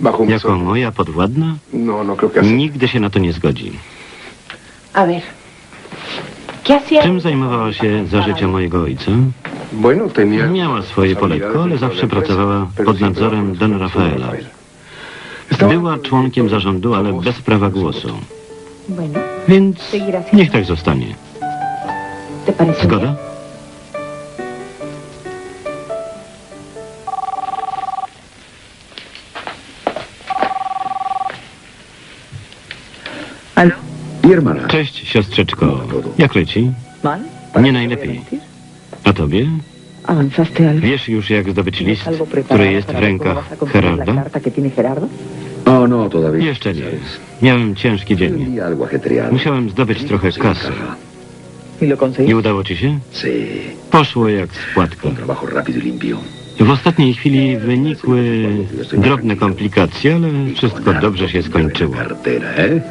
bajo mis Jako moja podwładna? No, no creo que así. Nigdy się na to nie zgodzi. Czym zajmowała się za życia mojego ojca? Bueno, tenía Miała swoje poletko, ale zawsze pracowała pod nadzorem Don Rafaela. Była członkiem zarządu, ale bez prawa głosu. Bueno, Więc niech tak zostanie. Zgoda? Cześć, siostrzeczko. Jak leci? ¿Mal? Nie najlepiej. A tobie? Wiesz już, jak zdobyć list, ¿Algo który jest w rękach vas a conseguir la Gerarda? carta que tiene Gerardo? No, todavía. Jeszcze nie. Miałem ciężki dzień. Musiałem zdobyć trochę kasy. Nie udało ci się? Sí, Poszło jak z W ostatniej chwili wynikły drobne komplikacje, ale wszystko dobrze się skończyło. ¿eh?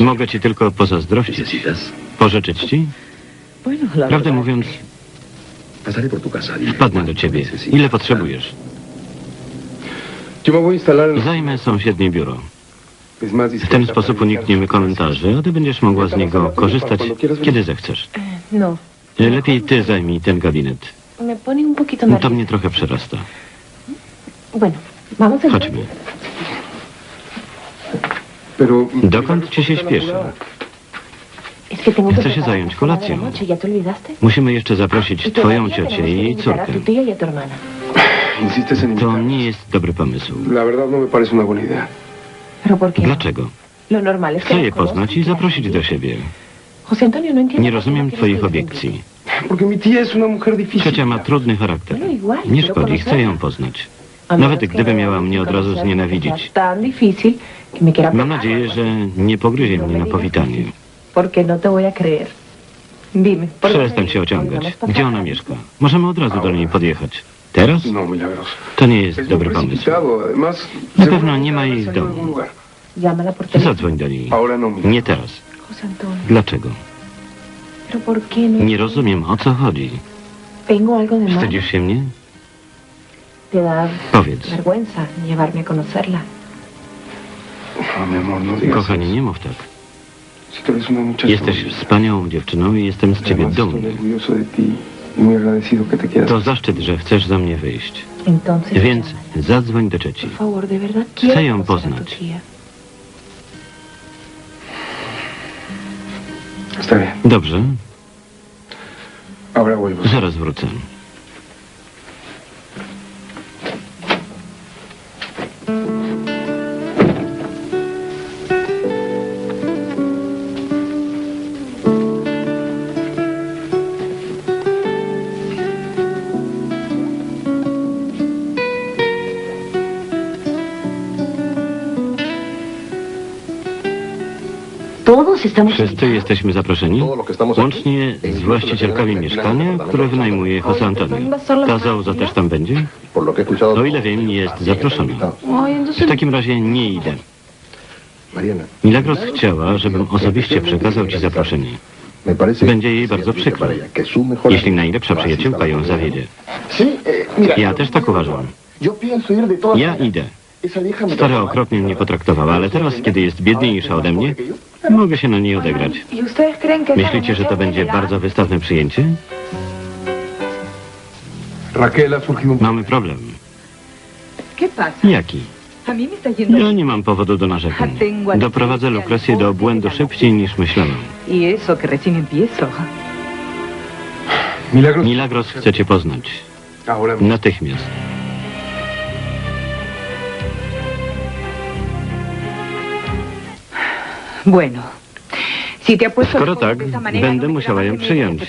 Mogę ci tylko pozazdrościć. Pożyczyć ci? Prawdę mówiąc, wpadnę do ciebie. Ile potrzebujesz? Zajmę sąsiednie biuro. W ten sposób unikniemy komentarzy, a ty będziesz mogła z niego korzystać, kiedy zechcesz. No. Lepiej ty zajmij ten gabinet. Me pone un poquito To nerviosa. mnie trochę przerasta. Bueno, vamos entonces. Chodźmy. Pero... Dokąd ci się śpieszy? Es que tengo que Chcę się zająć kolacją. Musimy jeszcze zaprosić Y twoją ciocię i jej a córkę. y a To nie jest dobry pomysł. La verdad no me parece una buena idea. ¿Pero por qué? no? Dlaczego? Lo normal es que Chcę je poznać i que las zaprosić do siebie. José Antonio, no entiendo. Nie qué rozumiem twoich obiekcji. Ciocia ma trudny charakter. Igual, Nie szkodzi, chcę ją poznać. Nawet gdyby miała mnie od razu znienawidzić. quiera Mam nadzieję, że nie pogryzie. No mnie na powitanie. no ¿por dónde Przestań się ociągać. Gdzie ona mieszka? Możemy od razu do niej podjechać. Teraz? No. To nie jest dobry pomysł. Na pewno nie ma jej w domu. Zadzwoń do niej. No. Nie teraz. Dlaczego? Nie rozumiem, o co chodzi. Wstydzisz się mnie? ¿Te da Powiedz. Kochanie, nie mów tak. Jesteś wspaniałą dziewczyną i jestem z ciebie dumny. To zaszczyt, że chcesz za mnie wyjść. Więc zadzwoń do quiero Chcę ją poznać. Bien. Dobrze, zaraz wrócę. Todos estamos Wszyscy jesteśmy zaproszeni, łącznie z właścicielkami mieszkania, które wynajmuje José Antonio. Ta Zauza też tam będzie? O ile wiem, jest zaproszona. W takim razie nie idę. Milagros chciała, żebym osobiście przekazał ci zaproszenie. Będzie jej bardzo przykro, jeśli najlepsza przyjaciółka ją zawiedzie. Eh, Ja też tak uważam. Ja idę. Stara okropnie mnie potraktowała, ale teraz, kiedy jest biedniejsza ode mnie, mogę się na niej odegrać. ¿Y ustedes creen que esa Myślicie, że to będzie bardzo wystawne przyjęcie? Mamy problem. Jaki? Ja nie mam powodu do narzekań. Doprowadzę Lukrecję do obłędu szybciej niż myślałem. Y. Milagros. Milagros chce cię poznać. Natychmiast. Bueno, Skoro tak, będę no musiała ją przyjąć.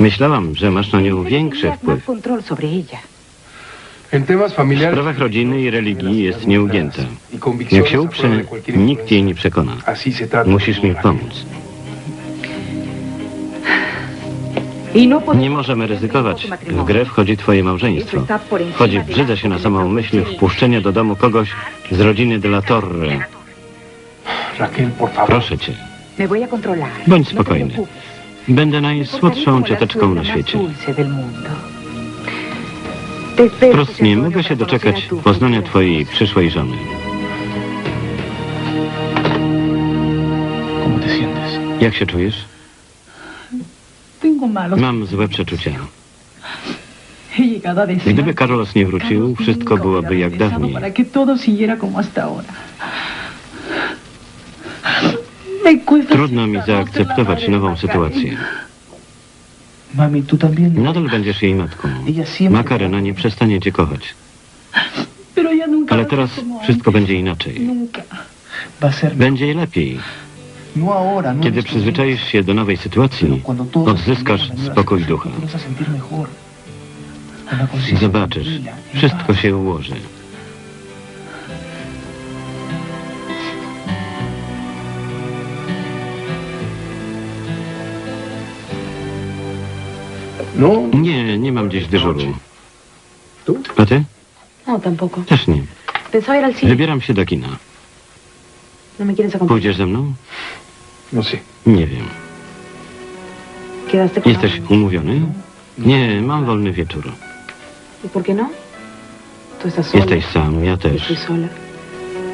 Myślałam, że masz na nią większy wpływ. W sprawach rodziny i religii jest nieugięta. y Jak się uprze, nikt jej nie przekona. Musisz mi pomóc. Y no Nie możemy ryzykować. W grę wchodzi twoje małżeństwo. brzydzę las się na samą myśl wpuszczenia do domu kogoś z rodziny de la Torre. Raquel, por favor. Proszę cię, Me voy a controlar. Bądź No spokojny. będę najsłodszą cioteczką na świecie. Wprost nie mogę się doczekać poznania twojej przyszłej żony. Jak się czujesz? Mam złe przeczucia. Gdyby Carlos nie wrócił, wszystko byłoby jak dawniej. Trudno mi zaakceptować nową sytuację. Nadal będziesz jej matką. Makarena nie przestanie cię kochać. Ale teraz wszystko będzie inaczej. Będzie lepiej. No no. Kiedy przyzwyczaisz się do nowej sytuacji, odzyskasz spokój ducha. Zobaczysz, en wszystko się ułoży. No, Nie, nie mam dziś dyżuru. ¿Tú? A ty? No, tampoco. Też nie. Pensaba ir al cine. Wybieram się do kina. ¿No me quieres acompañar? Pójdziesz ze mną? no sé. Nie wiem. ¿Quedaste con Jesteś umówiony? Nie, mam wolny wieczór. ¿Y por qué no? Tú estás sola. Jesteś sam, ja Yo estoy też. sola.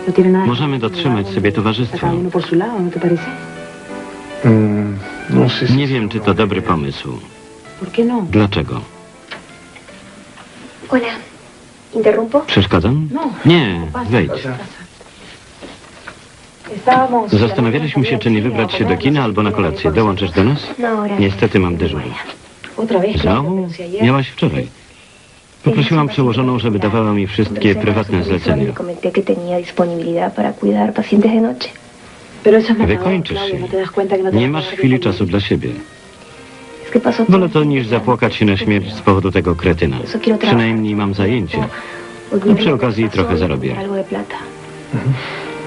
No tiene nada. Możemy dotrzymać sobie towarzystwa. Cada uno por su lado, ¿no te parece? Mm, no sé si... Nie wiem, czy to dobry pomysł. ¿Por qué no? Dlaczego? Hola, ¿interrumpo? Przeszkadzam? No. Nie, wejdź. Zastanawialiśmy się, czy nie wybrać się do kina albo na kolację. Dołączysz do nas? No. Niestety mam dyżur. Znowu? Miałaś wczoraj. Poprosiłam przełożoną, żeby dawała mi wszystkie prywatne zlecenia. Matador, Wykończysz się. ¿no te das cuenta que no te Nie masz chwili czasu dla siebie. Wolę to niż zapłakać się na śmierć z powodu tego kretyna. Przynajmniej mam zajęcie. I przy okazji trochę zarobię.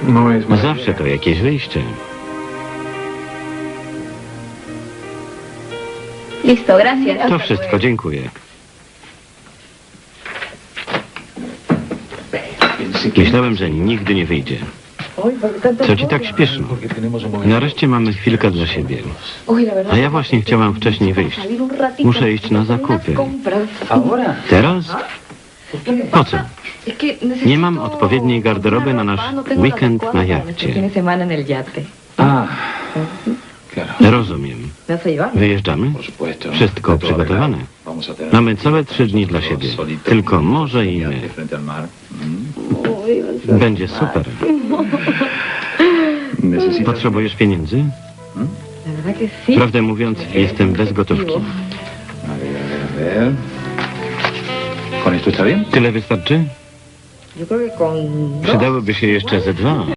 Mala Zawsze to jakieś wyjście. Listo, gracias. To wszystko, dziękuję. Myślałem, że nigdy nie wyjdzie. Ay, ¿por qué tanto Co ci tak śpieszno? Nareszcie mamy chwilkę dla siebie. Verdad, A ja właśnie chciałam wcześniej wyjść. Muszę iść na zakupy. Teraz? Po co? Nie mam odpowiedniej garderoby na nasz No weekend na jachcie. Ah. Rozumiem. Wyjeżdżamy? Wszystko przygotowane. Mamy całe trzy dni dla siebie. Tylko morze i my. frente al mar. Mm. Będzie super. Necesitas Potrzebujesz pieniędzy? Sí. Prawdę mówiąc, jestem bez gotówki. Tyle wystarczy? Przydałyby się jeszcze ze dwa.